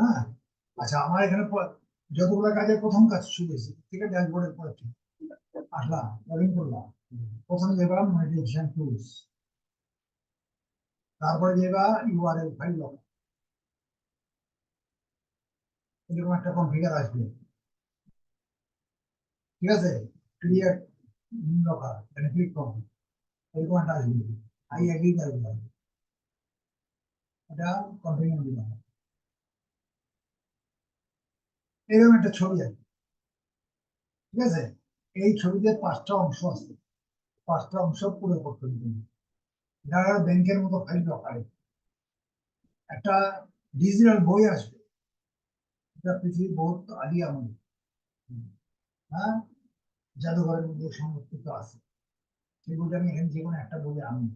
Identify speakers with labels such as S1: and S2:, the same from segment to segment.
S1: না আচ্ছা প্রথম কাজ শুরু হয়েছে, ঠিক আছে ড্যাশবোর্ডের পরে। আসলাম লগ করলাম প্রথমে দেবাম মেডিটেশন টুলস তারপরে দেবা ইউআরএল ফাইল লক এরকম একটা কনফিগার আসবে। ঠিক আছে? এরকম একটা ছবি ঠিক আছে এই ছবিতে পাঁচটা অংশ আছে পাঁচটা অংশ পুরো যারা ব্যাংকের মতো ফাইল রাখায় একটা ডিজিটাল বই আসবে এটা পৃথিবীর বহুত আগে আমাদের হ্যাঁ জাদুঘরের মধ্যে সংরক্ষিত আছে। সেই বইটা আমি এখানে যে কোনো একটা বই আনি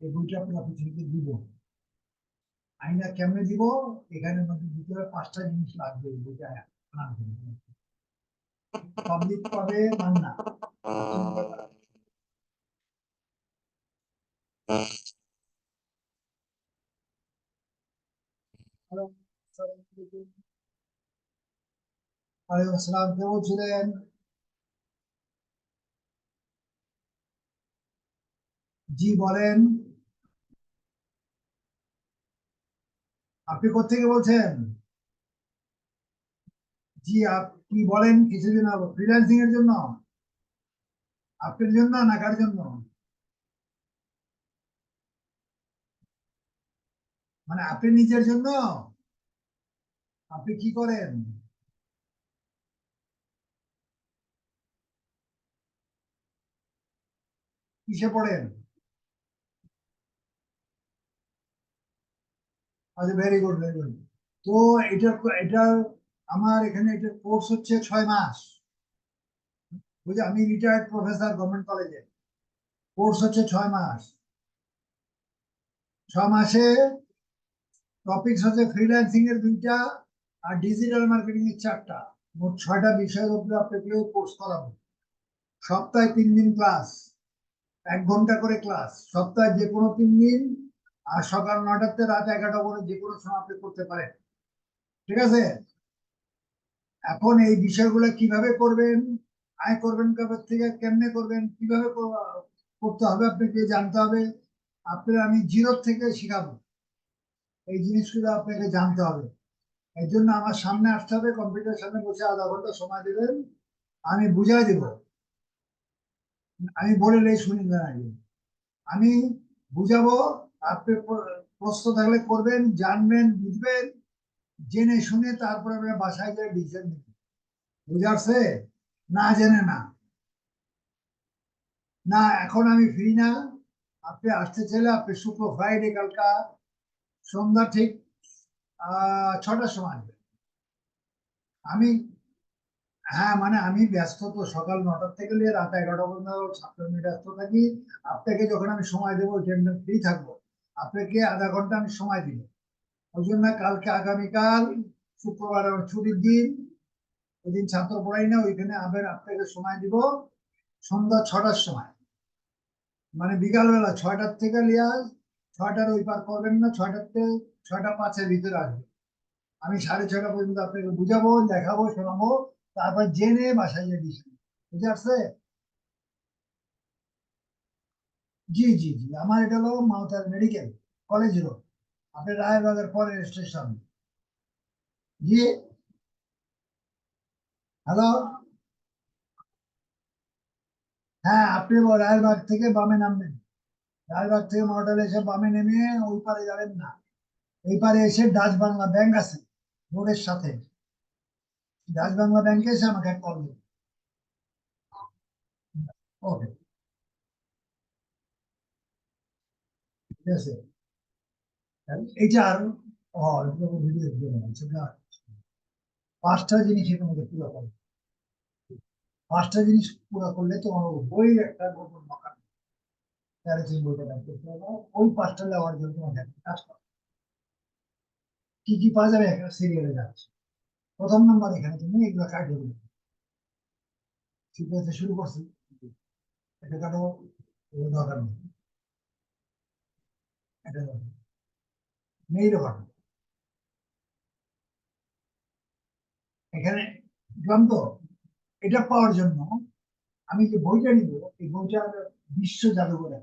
S1: এই বইটা পুরো পৃথিবীতে দিব। আইনা কেমনে দিব? এখানে মধ্যে হবে পাঁচটা জিনিস লাগবে এই বইটা আনার জন্য। পাবলিক পাবে হ্যালো ওয়ালাইকুম আসসালাম, কেমন ছিলেন? জি, বলেন। আপনি কোথেকে বলছেন? জি, আপনি বলেন কিছুদিন ফ্রিল্যান্সিং এর জন্য? আপনার জন্য না কার জন্য? মানে আপনি নিজের জন্য? আপনি কি করেন? কিসে পড়েন? আচ্ছা ভেরি গুড ভেরি গুড তো এটা এটা আমার এখানে এটা কোর্স হচ্ছে ছয় মাস। বুঝলি? আমি রিটায়ার্ড প্রফেসর গভর্নমেন্ট কলেজে কোর্স হচ্ছে ছয় মাস। ছ মাসে টপিকস হচ্ছে ফ্রিল্যান্সিং এর দুইটা আর ডিজিটাল মার্কেটিং এর চারটা। মোট ছয়টা বিষয়ের উপরে আপনাকে কোর্স করাবো। সপ্তাহে তিন দিন ক্লাস এক ঘণ্টা করে ক্লাস সপ্তাহে যে কোনো তিন দিন আর সকাল নটাতে রাত এগারোটা করে যে কোনো সময় আপনি করতে পারেন। ঠিক আছে? এখন এই বিষয়গুলো কীভাবে করবেন? আয় করবেন কবে থেকে? কেমনে করবেন? কীভাবে করতে হবে? আপনাকে জানতে হবে। আপনার আমি জিরো থেকে শিখাবো। এই জিনিসগুলো আপনাকে জানতে হবে। এই জন্য আমার সামনে আসতে হবে। কম্পিউটার সামনে বসে আধা ঘণ্টা সময় দেবেন। আমি বুঝাই দেব। আমি বলে নেই, শুনি না। আমি বুঝাবো। আপনি প্র- প্রশ্ন থাকলে করবেন, জানবেন, বুঝবেন, জেনে শুনে তারপরে আপনার বাসায় গিয়ে ডিসিশন নেবেন। বুঝাচ্ছে না জেনে না। না, এখন আমি ফ্রি না। আপনি আসতে চাইলে আপনি শুক্র ফ্রাইডে কালকা, সন্ধ্যা ঠিক ছটার সময় আসবেন। আমি হ্যাঁ মানে আমি ব্যস্ত তো সকাল নটার থেকে রাত এগারোটা পর্যন্ত ছাত্র নিয়ে ব্যস্ত থাকি। আপনাকে যখন আমি সময় দেবো ফ্রি থাকব। আপনাকে আধা ঘণ্টা আমি সময় দিব। ওই জন্য কালকে আগামীকাল শুক্রবার আমার ছুটির দিন, ওই দিন ছাত্র পড়াই না, ওইখানে আবার আপনাকে সময় দিব সন্ধ্যা ছটার সময়। মানে বিকালবেলা ছয়টার থেকে লিয়া ছয়টার ওই পার করবেন না, ছয়টার থেকে ছয়টা পাঁচের ভিতরে আসবে। আমি সাড়ে ছয়টা পর্যন্ত আপনাকে বুঝাবো, দেখাবো, শোনাবো, তারপর জেনে বাসায় দিচ্ছি। বুঝে আসছে? জি জি জি। আমার এটা হলো মাউতার মেডিকেল কলেজ রোড। আপনি রায়বাগের পরের স্টেশন। জি। হ্যালো? হ্যাঁ আপনি রায়েরবাগ থেকে বামে নামবেন। রায়েরবাগ থেকে মডেল এসে বামে নেমে ওই পারে যাবেন না। এই পারে এসে ডাচ বাংলা ব্যাংক আছে, রোডের সাথে। ডাচ বাংলা ব্যাংকে এসে আমাকে কল দেবেন ওকে। ঠিক আছে এইটা আর, ও ভিডিও পাঁচটা জিনিস মধ্যে পুরো করো। পাঁচটা জিনিস পুরো করলে তোমার বই একটা গোপন মাকান ওই পাঁচটা নেওয়ার জন্য তোমাকে কাজ করো কি কি পাওয়া যাবে একটা সিরিয়ালে যাচ্ছে। প্রথম নাম্বার এখানে তুমি এগুলো কাটিয়ে দেবে। ঠিক আছে, শুরু করছি। শেখানো এগুলো দরকার নেই। এটা এখানে তো এটা পাওয়ার জন্য আমি যে বইটা নিব, এই বইটা বিশ্ব জাদুঘরে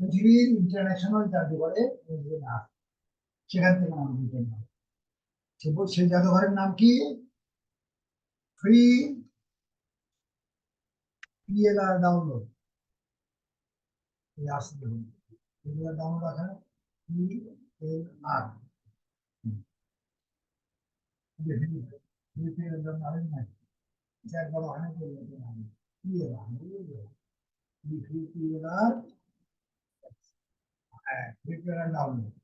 S1: পৃথিবীর ইন্টারন্যাশনাল জাদুঘরে সেখান থেকে আমার বইটা নেওয়া সেই জাদুঘরের নাম কি? ফ্রি পিএলআর ডাউনলোড এই হ্যাঁ পিএলআর ডাউনলোড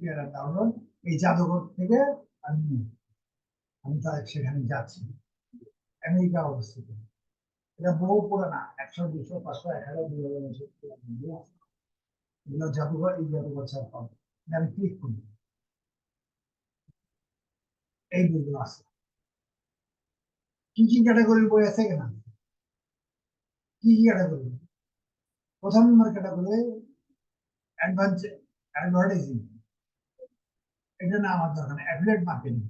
S1: পিএলআর ডাউনলোড এই জাদুঘর থেকে আমি। আমি তার সেখানে যাচ্ছি আমেরিকা অবস্থিত। এটা বহু পুরানা, একশো, দুশো, পাঁচশো, এক হাজার, দুই হাজার বছর পুরানো বই আছে। এগুলো জাদুঘর, এই জাদুঘর ছাড়া পাবো আমি ক্লিক করি এই বইগুলো আছে। কি কি ক্যাটাগরির বই আছে কেনা কি কি ক্যাটাগরি প্রথম নম্বর ক্যাটাগরি অ্যাডভান্স অ্যাডভার্টাইজিং এটা না আমার দরকার নেই মার্কেটিং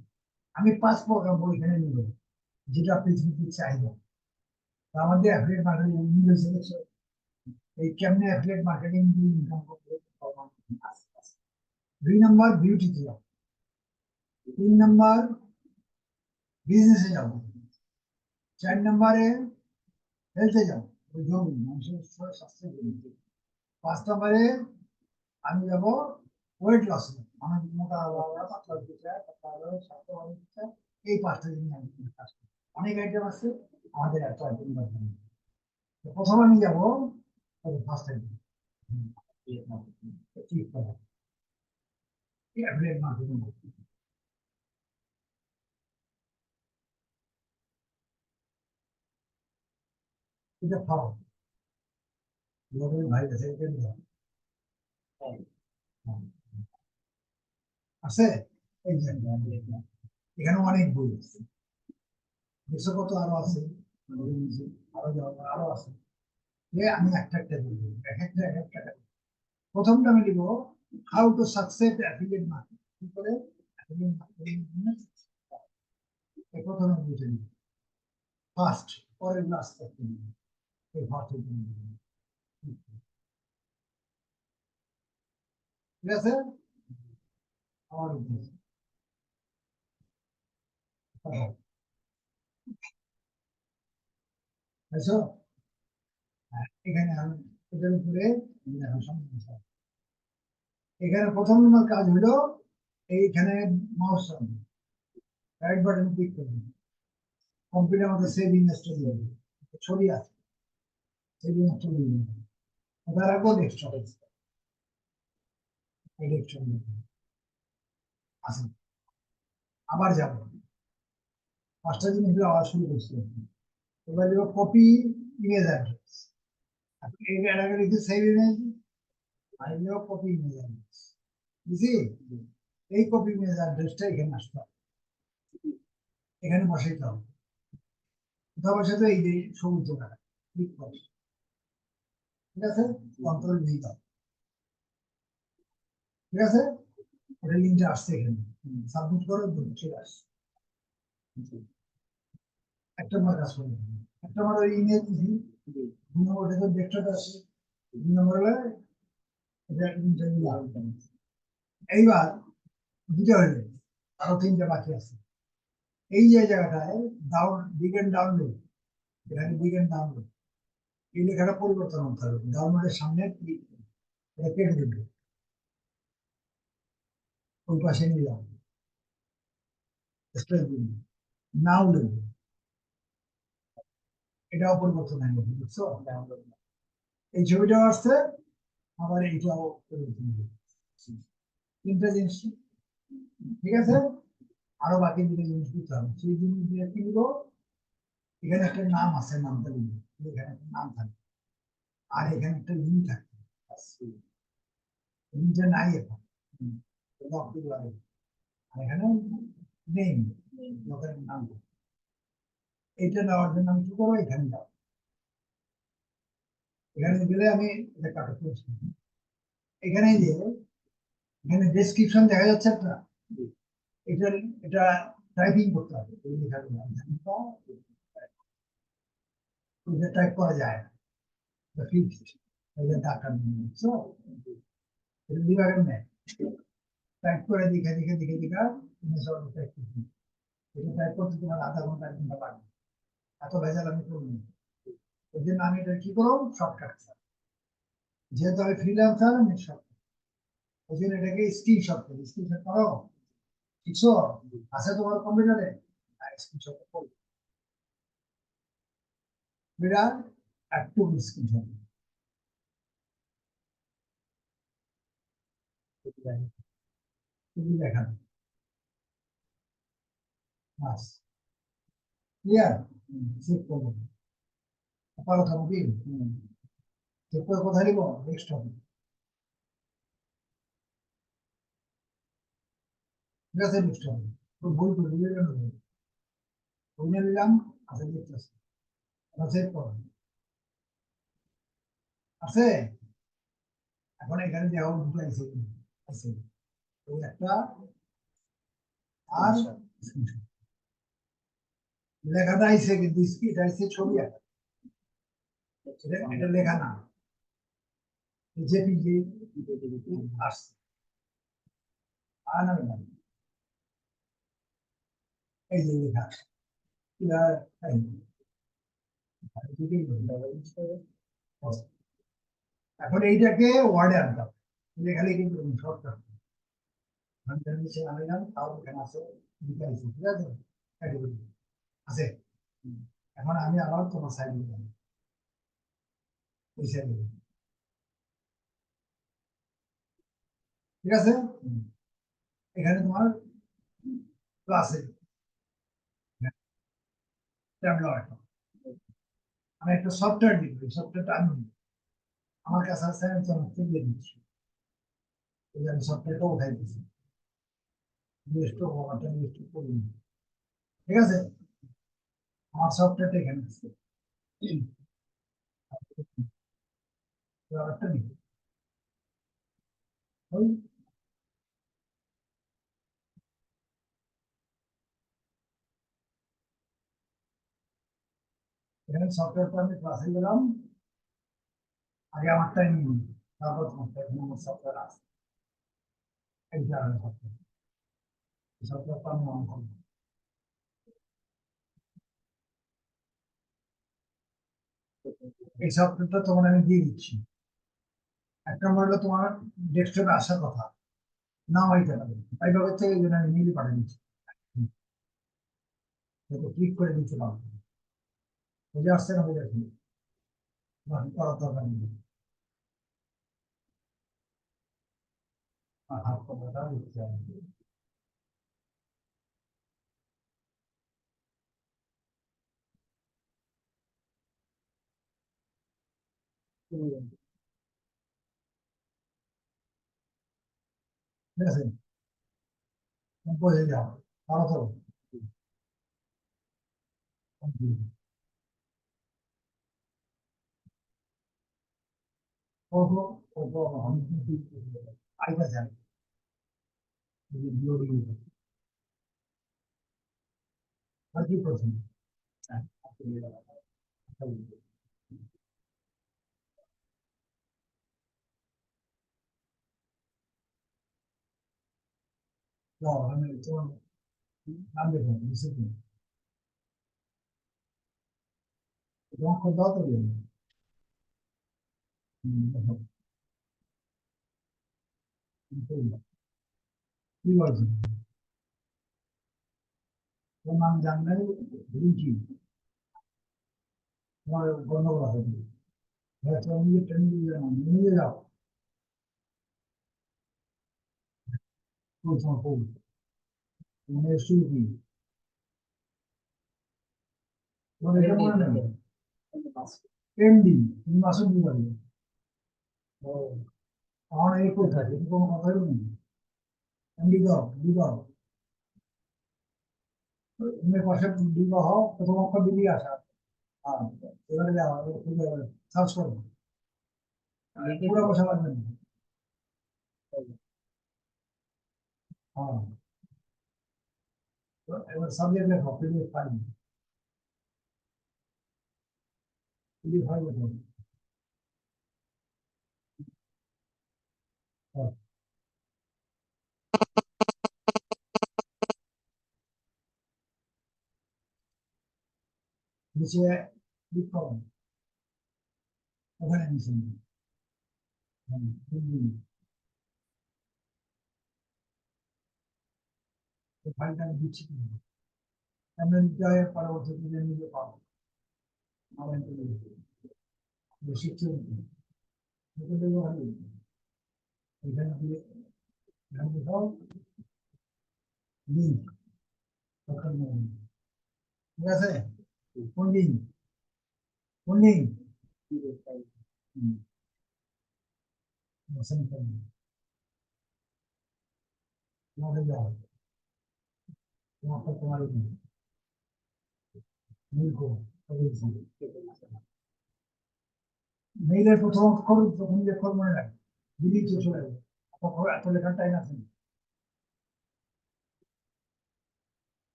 S1: আমি পাঁচ প্রকার বই এখানে নিব, যেটা পৃথিবীর চাহিদা। আমাদের অ্যাফিলিয়েট মার্কেটিং ইউনিভার্সিটি এই কেমনে অ্যাফিলিয়েট মার্কেটিং দিয়ে ইনকাম করতে দুই নম্বর বিউটিতে যাও। তিন নম্বর বিজনেসে যাব চার নম্বরে হেলথে যাও। ওই জমি, মানুষের স্বাস্থ্যের জন্য। পাঁচ নম্বরে আমি যাব ওয়েট লস মানুষ মোটা হওয়া পাতলা হতে চায়, পাতলা হওয়া স্বাস্থ্য ভালো হতে চায়, এই পাঁচটা জিনিস আমি অনেক আইটেম আছে, আমাদের এত আইটেম প্রথম আমি যাব ফার্স্ট আইটেম ঠিক করা অ্যাফিলিয়েট মার্কেটিং এটা খাও গ্লোবাল ভাই আছে এটা নিও। হ্যাঁ। আছে এই যে এখানে অনেক বই আছে দেশে কত আরও আছে আরও যাওয়া আরও আছে যে আমি একটা একটা বলব একটা, এক একটা প্রথমটা আমি লিখব how to success affiliate market কি করে? অ্যাফিলিয়েট মার্কেটিং প্রথমে বুঝে নিব। ফার্স্ট পরের লাস্ট এই ফার্স্ট ঠিক আছে? আমার উদ্দেশ্য বুঝছ? এখানে এখন প্রথম নম্বর কাজ হলো এইখানে mouse right button click computer মধ্যে সেভ ইনস্টল হবে। ছবি আছে। সেভ ওটা রাখব ডেস্কটপ আসেন আবার যাব। পাঁচটা জিনিস আবার শুরু করছি। এবার কপি ইমেজ অ্যাড্রেস আপনি এই লিখে সেভ আর দেবো কপি অ্যাড্রেস বুঝি এই কপি ইমেজ অ্যাড্রেসটা এখানে আসতে হবে। এখানে বসাইতে হবে। কোথাও বসাতে এই যে সবুজ জায়গা ক্লিক করে। ঠিক আছে? কন্ট্রোল ভি দাও। ঠিক আছে? ওটা লিঙ্কটা আসছে এখানে। সাবমিট করো চলে আসছে। একটা মার কাজ করে একটা মার ওই ইমেজ এইবার দুটো হলে আরও তিনটা বাকি আছে। এই যে জায়গাটায় ডাউন বিগেন ডাউনলোড এখানে বিগেন ডাউনলোড এই লেখাটা পরিবর্তন করতে হবে। ডাউনলোডের সামনে এটা কেটে দেবে। ওই পাশে নিলাম। নাও দেবো এটাও পরিবর্তন হয়ে গেছে বুঝছ? এই ছবিটাও আসছে, আবার এইটাও পরিবর্তন তিনটা জিনিস, ঠিক আছে? আরও বাকি দুটো জিনিস দিতে হবে। সেই জিনিস দিয়ে কি এখানে একটা নাম আছে, নামটা দিব এখানে একটা নাম থাকবে আর এখানে একটা লিঙ্ক থাকবে লিঙ্কটা নাই এখন। লক আগে। আর এখানে নেই লোকের নাম। এটা নেওয়ার জন্য আমি কি করব? এখানে যাব। এখানে গেলে আমি এটা কাটা করছি এখানে যে এখানে ডেসক্রিপশন দেখা যাচ্ছে একটা। এটা এটা টাইপিং করতে হবে। টাইপ করা যায় না। ফিক্সড এটা বিভাগের নেই টাইপ করে দেখে দেখে দেখে দেখে টাইপ করতে এটা টাইপ করতে তোমার আধা ঘণ্টা ঘণ্টা লাগবে। এত ভেজাল আমি করব না। ওই জন্য আমি এটা কি করব? শর্টকাট যেহেতু আমি ফ্রিল্যান্সার আমি শর্টকাট। ওই জন্য এটাকে করি। করো? শিখছো আছে তোমার কম্পিউটারে স্ক্রিনশট করো বিরাট একটু স্ক্রিনশট তুমি দেখা বাস। ক্লিয়ার হবে চেক করে কোথায় নিব নেক্সট হবে ঠিক আছে নেক্সট হবে তো ভুল করে দিয়ে গেল বুঝে নিলাম আছে দেখতেছি চেক করো আছে এখন এখানে দেখো দুটো আছে আছে একটা আর লেখাটা কিন্তু আইছে ছবি এটা- লেখা না। আসছে। এই যে লেখা এখন এইটাকে ওয়ার্ডে আনতে হবে। লেখালে কিন্তু শর্টকাট আনলাম তাও এখানে আছে, ঠিক আছে। আছে? এখন আমি আবার তোমার সাইড দিলাম এই সাইডে ঠিক আছে? এখানে তোমার ক্লাসে আমি একটা সফটওয়্যার দিব। এই সফটওয়্যারটা আমি আমার কাছে আছে, আমি তোমাকে দিয়ে দিচ্ছি। আমি সফটওয়্যারটা উঠাই দিচ্ছি। ঠিক আছে? আমার সফটওয়্যারটা এখানে আছে। আরেকটা নিব। ওই এখানে সফটওয়্যারটা আমি ক্লাসে গেলাম। আগে আমারটাই নিয়ে নিই। তারপর এখানে আমার সফটওয়্যার আছে। আমার সফটওয়্যারটা আমি অন করব। এই সফটওয়্যারটা তোমার আমি দিয়ে দিচ্ছি। এক নম্বর হলো তোমার ডেস্কটপে আসার কথা। না হইতে পারে তাই ভাবে থেকে এই জন্য আমি মেইলে পাঠিয়ে দিচ্ছি। ক্লিক করে দিতে পারব বুঝে আসছে না বুঝে আসছে করার দরকার নেই। আর হাত কথাটা লিখতে হবে ঠিক আছে বুঝে যাও ভালো থাকো ওগো ওগো আমি আইবা যান আর কি করছেন No, আমি তোমার নাম দেখুন ডিসিপ্লিন তোমার খুব দাও তো দিন কি বলছেন তোমার নাম জানলেন রুচি তোমার গন্ডগোল আছে হ্যাঁ তোমার নিজে ট্রেনিং দিয়ে যাও নিয়ে যাও কোন সময় কোন মানে শুরু কি তোমার এটা মনে নেই এমডি তুমি মাসুদ বিভাগে ও আমার এই কোথায় এটা কোনো কথাই নেই এমডি দাও ডি দাও তুমি পাশে বিবাহ প্রথম অক্ষর দিবি আসা হ্যাঁ এবারে যাও সার্চ করো পুরো বসা লাগবে না হ্যাঁ তো এবার সাবজেক্ট লেখো পিডিএফ ফাইল পিডিএফ ফাইল লেখো হ্যাঁ। নিচে ক্লিক করুন ওখানে নিচে হ্যাঁ, হুম। এই ফাইলটা আমি দিচ্ছি কিন্তু। আমরা নিতে হয় পরবর্তীতে নিজে পাবো। আমার আমি। এখানে দিয়ে লিঙ্ক। ঠিক আছে? কোন লিঙ্ক কোন লিঙ্ক হুম। বসেন কেন? তোমাদের যাও তোমার তোমার লিঙ্ক মেইলের প্রথম অক্ষর প্রথম যে অক্ষর মনে রাখ দিল্লি চলে যাবে অক্ষর এত লেখার টাইম আছে না।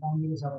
S1: নাম দিয়ে সারা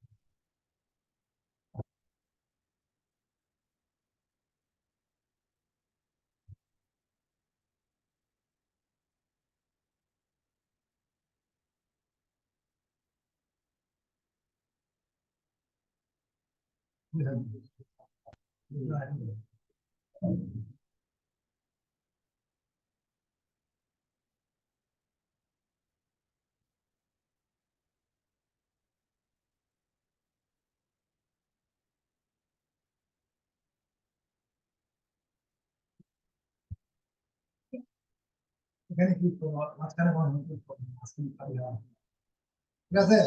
S1: এখানে ক্লিক করো মাঝখানে বন্ধ ক্লিক করো মাঝখানে খালি হওয়া ঠিক আছে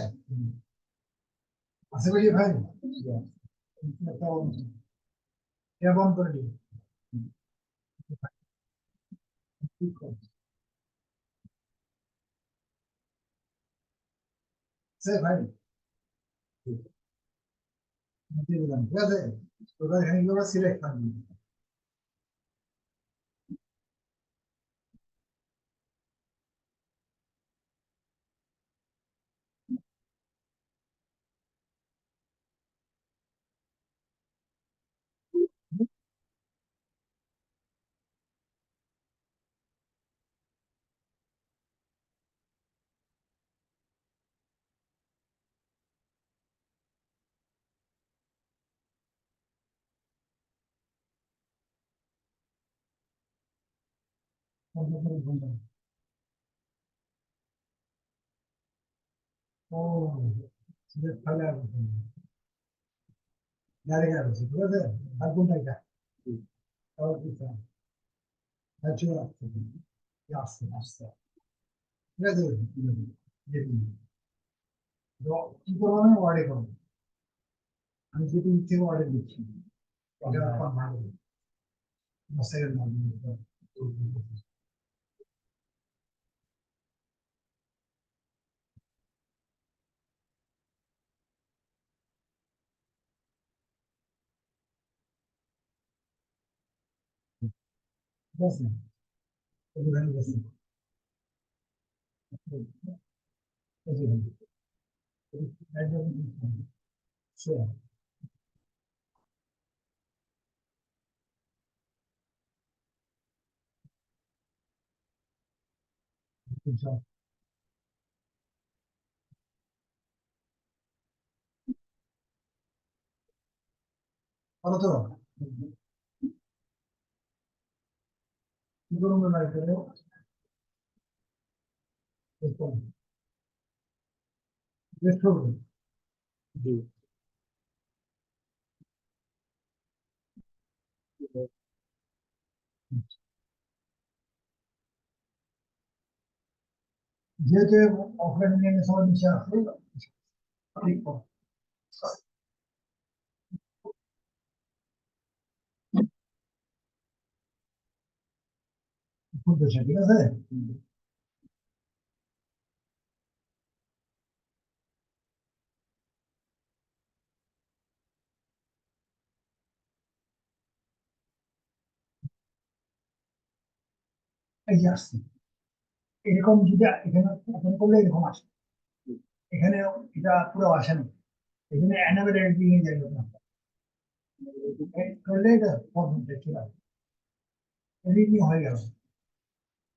S1: আছে বুঝি ভাই একটা বন্ধ। এটা বন্ধ করে দিই ক্লিক করো সে ভাই দিয়ে দিলাম, ঠিক আছে তোরা এখানে গিয়ে সিলেক্ট করবি বন্ধ করে বন্ধ করো। ও সিলেক্ট ফাইলে আসবে ডাইরেক্ট আসবে ঠিক আছে আর কোনটা এটা তাহলে কি চাই আচ্ছা আসছে আসছে আসছে ঠিক আছে দেখুন কি করব না ওয়ার্ডে করব আমি যেটি ইচ্ছে ওয়ার্ডে দিচ্ছি Gracias. Gracias. Gracias. Gracias. 바로 들어. 이런 건 알고요. 일단 레터로 네. 이제 제 오프라인 내에서 미션 하고 있고 খুলতেছে ঠিক আছে এই যে আসছে এরকম যদি এখানে ওপেন করলে এরকম আসে এখানে এটা পুরো আসে না এখানে অ্যানাবেল এডিটিং এ যাই আপনার করলে এটা ফর্মেটে চলে আসবে এডিটিং হয়ে গেল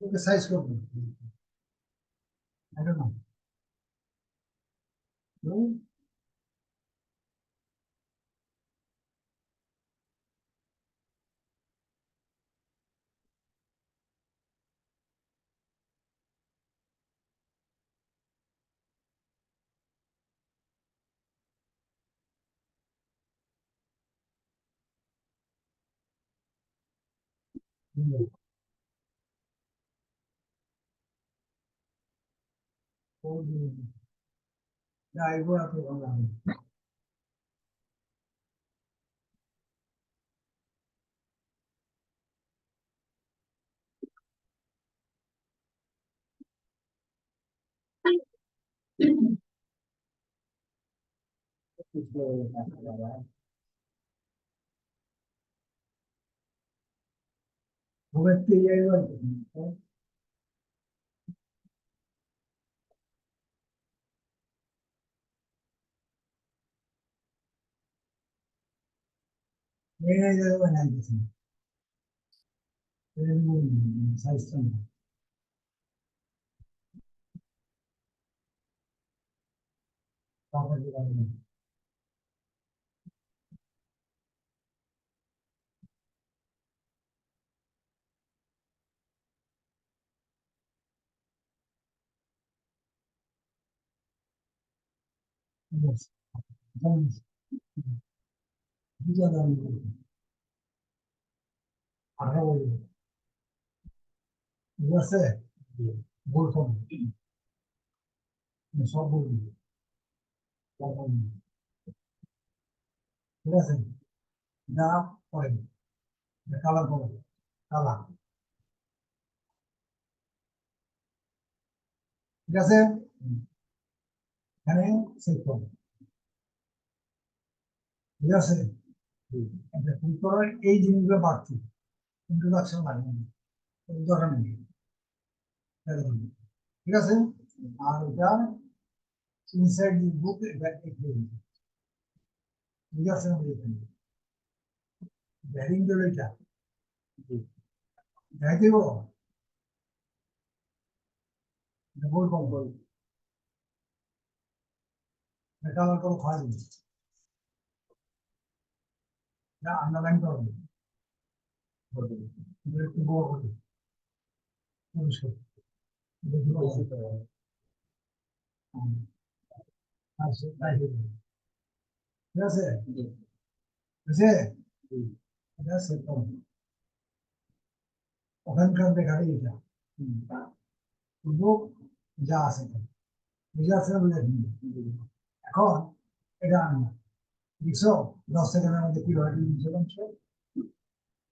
S1: the size problem. I don't know. No? No. vô duyên đại qua thượng lòng Kuvveti yayvan. 恋愛ではないですね。恋愛の最初の。バカじがない。Yes. আঠারো ঠিক আছে সব বলবি সব। ঠিক আছে না পরে কালার করো কালার ঠিক আছে এখানে সেভ করো ঠিক আছে এই জিনিসগুলো বাড়তি ইন্ট্রোডাকশন লাগবে দরকার নেই। ঠিক আছে? আর এটা ইনসাইড দি বুক আমাদের এখানে ব্যারিং দেবে এটা। দেখাই দেব বল কম। বল এটা আমার কোনো খাওয়া নেই। আন্ডারলাইন করো। ঠিক আছে ঠিক আছে এটা ওখানকার দেখাবে এটা শুধু যা আছে বুঝে আসছে না বুঝে এখন এটা দেখছ দশ সেকেন্ডের মধ্যে কি হয়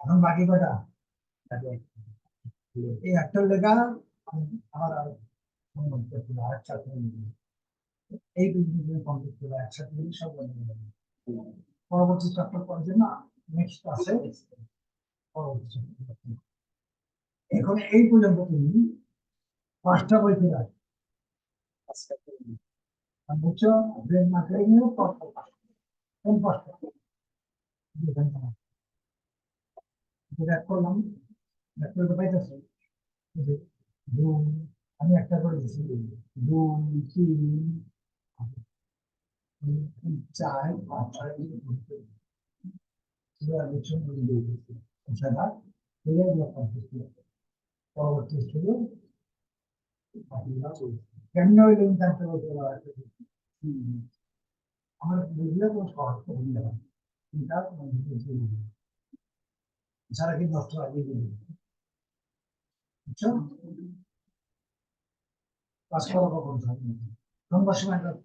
S1: এখন বাকি কটা এই লেখা আমার এই কমপ্লিট একসাথে সব পরবর্তী চ্যাপ্টার করার জন্য নেক্সট আছে পরবর্তী। এখন এই পর্যন্ত তুমি পাঁচটা বই ফেলে বুঝছ ব্রেন মার্কেটিং এর পড়তে কোন পাঁচটা ব্যাক করলাম ব্যাক করতে পাইতেছে দুই আমি একটা করে দিচ্ছি দুই তিন চার পাঁচ ছয় এই যে ঘুরতে। এবার বুঝছ, আমি দিয়ে দিচ্ছি। সেটা ফেলে এগুলো complete করে দাও। পরবর্তী স্টেজে বাকিগুলো চলছে। কেমন হইলে আমি জানতে বলতে পারব হুম। আমার বুঝলে তো সহজ করে দিলাম এটা মানে বুঝিয়ে দিলাম। এছাড়া কি নষ্ট আগে দিলাম বুঝছ কাজ করা কখন থাকবে সন্ধ্যার